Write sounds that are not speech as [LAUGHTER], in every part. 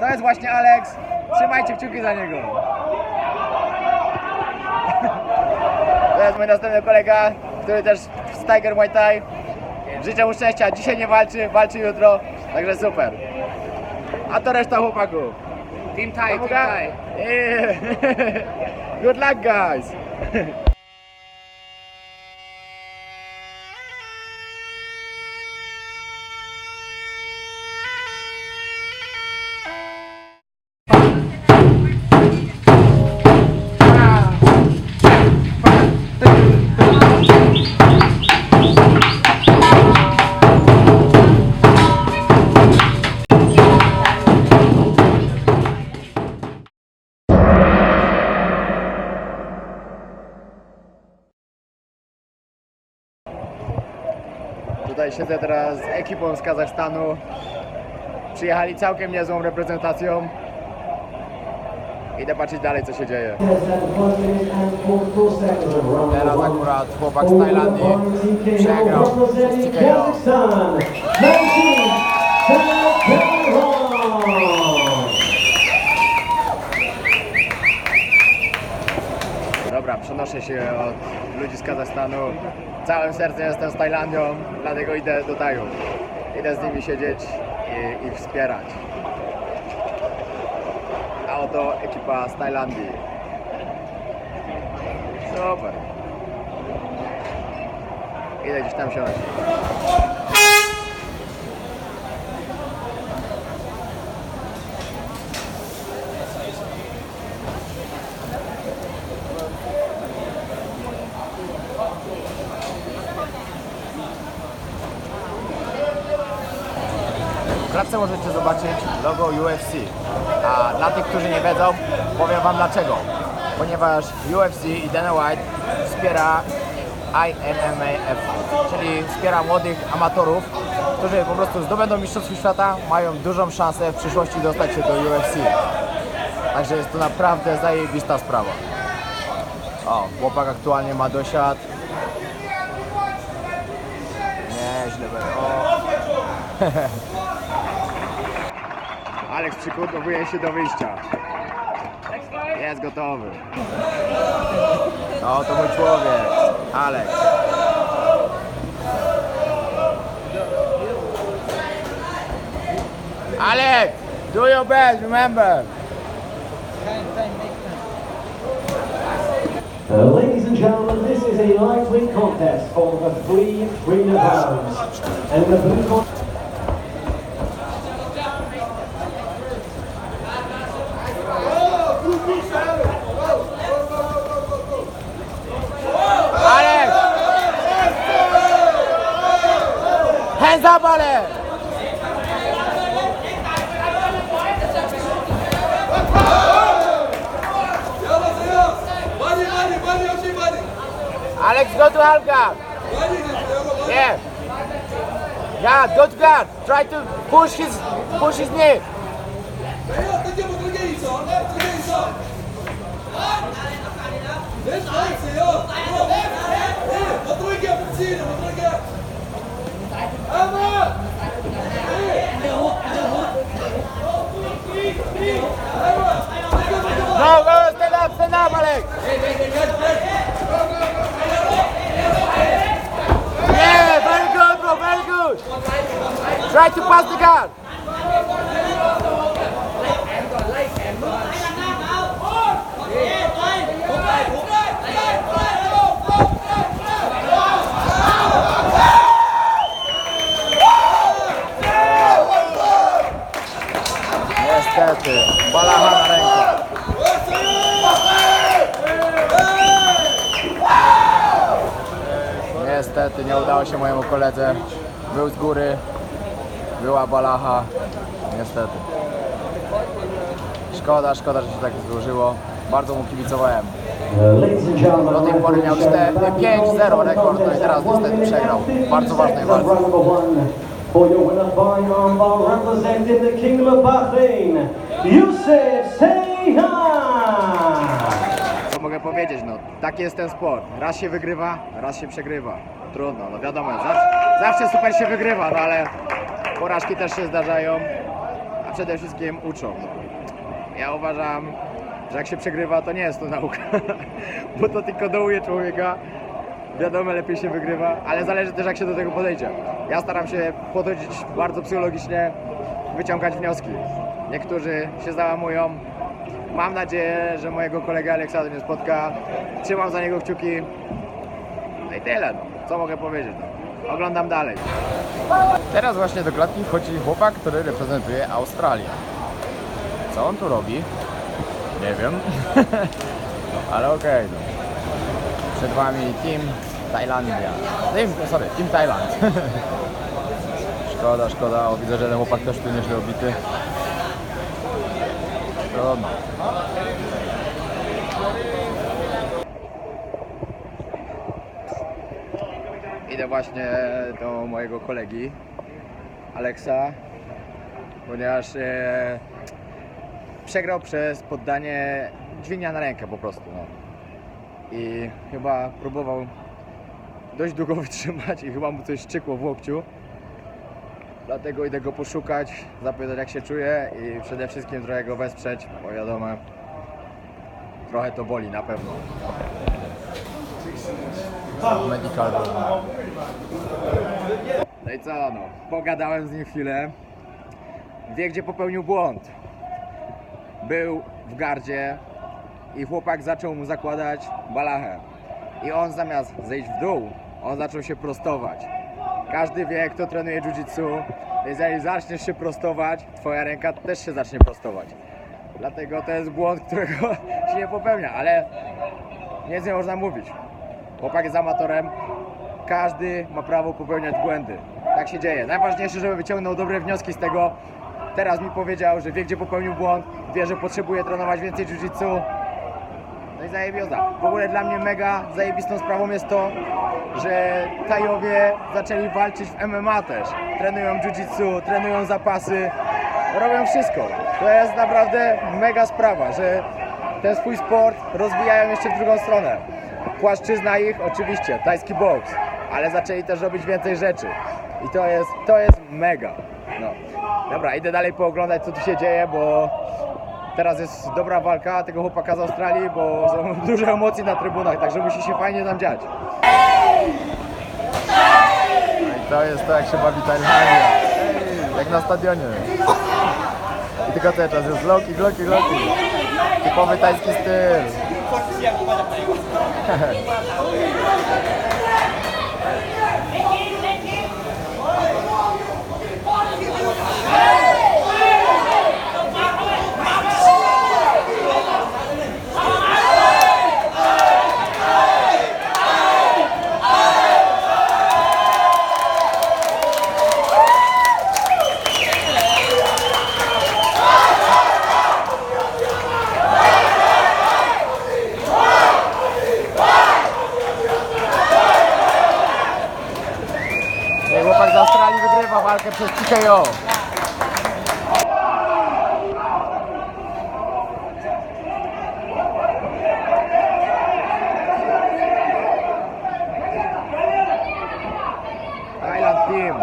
To jest właśnie Alex. Trzymajcie kciuki za niego. To jest mój następny kolega, który też z Tiger Muay Thai. Życzę mu szczęścia. Dzisiaj nie walczy, walczy jutro. Także super. A to reszta chłopaków. Team Thai, Team. Thai. [LAUGHS] Good luck guys. Siedzę teraz z ekipą z Kazachstanu. Przyjechali całkiem niezłą reprezentacją. Idę patrzeć dalej co się dzieje. Teraz akurat chłopak z Tajlandii przegrał przez TKO. Przenoszę się od ludzi z Kazachstanu. Całym sercem jestem z Tajlandią, dlatego idę do Taju. Idę z nimi siedzieć i ich wspierać. A oto ekipa z Tajlandii. Super. Idę gdzieś tam siąść. Klatce możecie zobaczyć logo UFC. A dla tych, którzy nie wiedzą, powiem Wam dlaczego. Ponieważ UFC i Dana White wspiera IMMAF, czyli wspiera młodych amatorów, którzy po prostu zdobędą Mistrzostwo Świata, mają dużą szansę w przyszłości dostać się do UFC. Także jest to naprawdę zajebista sprawa. O, chłopak aktualnie ma dosiad. Nieźle będzie. O. [LAUGHS] Aleks przygotowuje się do wyjścia. Jest gotowy. O, to mój człowiek. Aleks. Aleks, do your best, remember. Uh, ladies and gentlemen, this is a lightweight contest for the three freedom rounds. And the blue Alex, go to Helga. Yeah. Yeah, go to guard. Try to push his push his knee. Let's go. Try to pass the guard. Niestety, balacha. Niestety nie udało się mojemu koledze. Był z góry, była balacha. Niestety. Szkoda, szkoda, że się tak złożyło. Bardzo mu kibicowałem. Uh, Do tej pory miał 5-0 rekord, no i teraz niestety przegrał. Bardzo ważnej walce. Round number one for your winner by armbar representing the Kingdom of Bahrain, Youssef Seyhan. Co mogę powiedzieć, no taki jest ten sport. Raz się wygrywa, raz się przegrywa. Trudno, no wiadomo, zawsze, zawsze super się wygrywa, no ale porażki też się zdarzają. A przede wszystkim uczą. Ja uważam, że jak się przegrywa, to nie jest to nauka, [LAUGHS] bo to tylko dołuje człowieka. Wiadomo, lepiej się wygrywa, ale zależy też jak się do tego podejdzie. Ja staram się podchodzić bardzo psychologicznie, wyciągać wnioski. Niektórzy się załamują. Mam nadzieję, że mojego kolegę Aleksa nie spotka. Trzymam za niego kciuki. No i tyle, no. co mogę powiedzieć. No. Oglądam dalej. Teraz właśnie do klatki wchodzi chłopak, który reprezentuje Australię. Co on tu robi? Nie wiem. [LAUGHS] Ale okej. no. Przed wami Team Tajlandia. Team, sorry, Team Thailand. [LAUGHS] szkoda, szkoda. O, widzę, że ten chłopak też tu nieźle obity. Trudno. Idę właśnie do mojego kolegi Aleksa, ponieważ e, przegrał przez poddanie dźwignia na rękę po prostu. No. I chyba próbował dość długo [LAUGHS] wytrzymać i chyba mu coś szczykło w łokciu. Dlatego idę go poszukać, zapytać jak się czuje i przede wszystkim trochę go wesprzeć, bo wiadomo, trochę to boli na pewno. Medical. No i co no, pogadałem z nim chwilę. Wie gdzie popełnił błąd. Był w gardzie i chłopak zaczął mu zakładać balachę. I on zamiast zejść w dół, on zaczął się prostować. Każdy wie, kto trenuje jiu-jitsu, jeżeli zaczniesz się prostować, twoja ręka też się zacznie prostować. Dlatego to jest błąd, [LAUGHS] którego się nie popełnia, ale nic nie można mówić. Chłopak jest amatorem, każdy ma prawo popełniać błędy. Tak się dzieje. Najważniejsze, żeby wyciągnął dobre wnioski z tego. Teraz mi powiedział, że wie, gdzie popełnił błąd, wie, że potrzebuje trenować więcej jiu-jitsu. No i zajebioza. W ogóle dla mnie mega zajebistą sprawą jest to, że Tajowie zaczęli walczyć w MMA też. Trenują jiu-jitsu, trenują zapasy, robią wszystko. To jest naprawdę mega sprawa, że ten swój sport rozwijają jeszcze w drugą stronę. Płaszczyzna ich oczywiście, tajski boks, ale zaczęli też robić więcej rzeczy. I to jest, to jest mega. No. Dobra, idę dalej pooglądać co tu się dzieje, bo teraz jest dobra walka tego chłopaka z Australii, bo są [LAUGHS] duże emocje na trybunach, także musi się fajnie tam dziać. No i to jest to, jak się bawi Tajlandia. Jak na stadionie. I tylko czas jest loki, loki, loki. Typowy tajski styl. คนเชียร์กูมาจากไหนวะมาถามเฮ้ย przez TKO. Thailand team.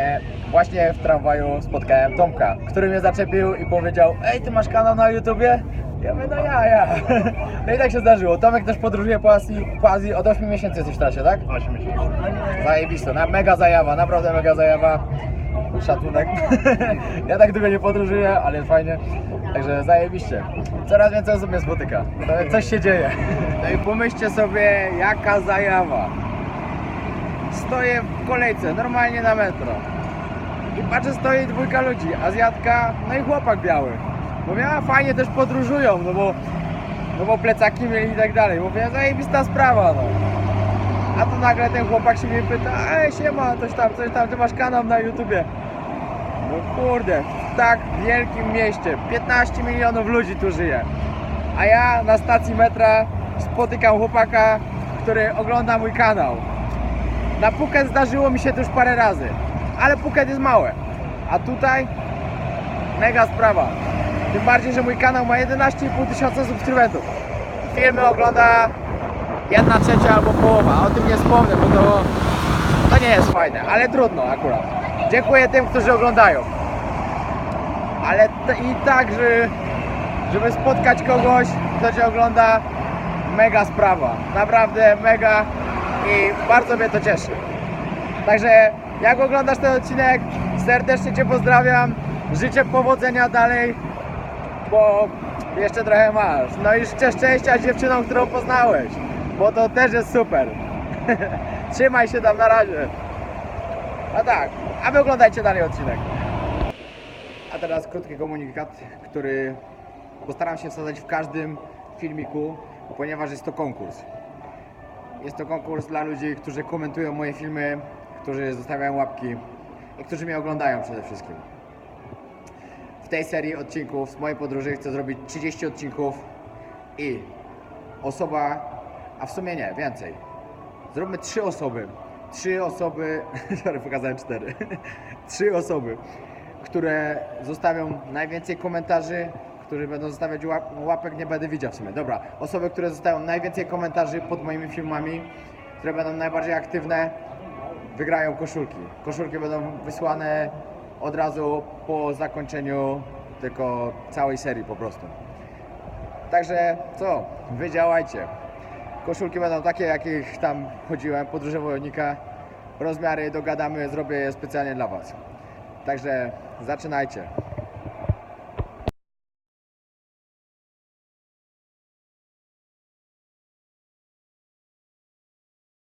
E, Właśnie w tramwaju spotkałem Tomka, który mnie zaczepił i powiedział Ej, ty masz kanał na YouTubie? Ja mówię, no ja, ja. [LAUGHS] No i tak się zdarzyło. Tomek też podróżuje po Azji, po Azji od 8 miesięcy jesteś w trasie, tak? 8 miesięcy. Zajebisto, na, mega zajawa, naprawdę mega zajawa. Szacunek. [LAUGHS] ja tak długo nie podróżuję, ale fajnie. Także zajebiście. Coraz więcej osób mnie spotyka. To coś się dzieje. No i pomyślcie sobie, jaka zajawa. Stoję w kolejce, normalnie na metro. I patrzę, stoi dwójka ludzi, Azjatka, no i chłopak biały. Mówię, a fajnie też podróżują, no bo, no bo plecaki mieli i tak dalej. Mówię, zajebista sprawa, no. A tu nagle ten chłopak się mnie pyta, ej siema, coś tam, coś tam, ty masz kanał na YouTubie. No kurde, w tak wielkim mieście, 15 milionów ludzi tu żyje. A ja na stacji metra spotykam chłopaka, który ogląda mój kanał. Na Phuket zdarzyło mi się to już parę razy, ale Phuket jest małe. A tutaj mega sprawa. Tym bardziej, że mój kanał ma 11,5 tysiąca subskrybentów. Filmy ogląda jedna trzecia albo połowa. O tym nie wspomnę, bo to, to nie jest fajne, ale trudno akurat. Dziękuję tym, którzy oglądają. Ale i tak, że, żeby spotkać kogoś, kto cię ogląda, mega sprawa. Naprawdę mega i bardzo mnie to cieszy. Także jak oglądasz ten odcinek, serdecznie Cię pozdrawiam. Życzę powodzenia dalej, bo jeszcze trochę masz. No i życzę szczęścia dziewczynom, którą poznałeś, bo to też jest super. [LAUGHS] Trzymaj się tam na razie. A tak, a wy oglądajcie dalej odcinek. A teraz krótki komunikat, który postaram się wsadzać w każdym filmiku, ponieważ jest to konkurs. Jest to konkurs dla ludzi, którzy komentują moje filmy, którzy zostawiają łapki i którzy mnie oglądają przede wszystkim. W tej serii odcinków z mojej podróży chcę zrobić 30 odcinków i osoba, a w sumie nie, więcej. Zróbmy trzy osoby. Trzy osoby, [LAUGHS] sorry, pokazałem cztery. [LAUGHS] Trzy osoby, które zostawią najwięcej komentarzy, którzy będą zostawiać łap, łapek, nie będę widział w sumie. Dobra, osoby, które zostawią najwięcej komentarzy pod moimi filmami, które będą najbardziej aktywne, wygrają koszulki. Koszulki będą wysłane od razu po zakończeniu tylko całej serii po prostu. Także co, wy działajcie. Koszulki będą takie, jakich tam chodziłem, podróże wojownika. Rozmiary dogadamy, zrobię je specjalnie dla Was. Także zaczynajcie.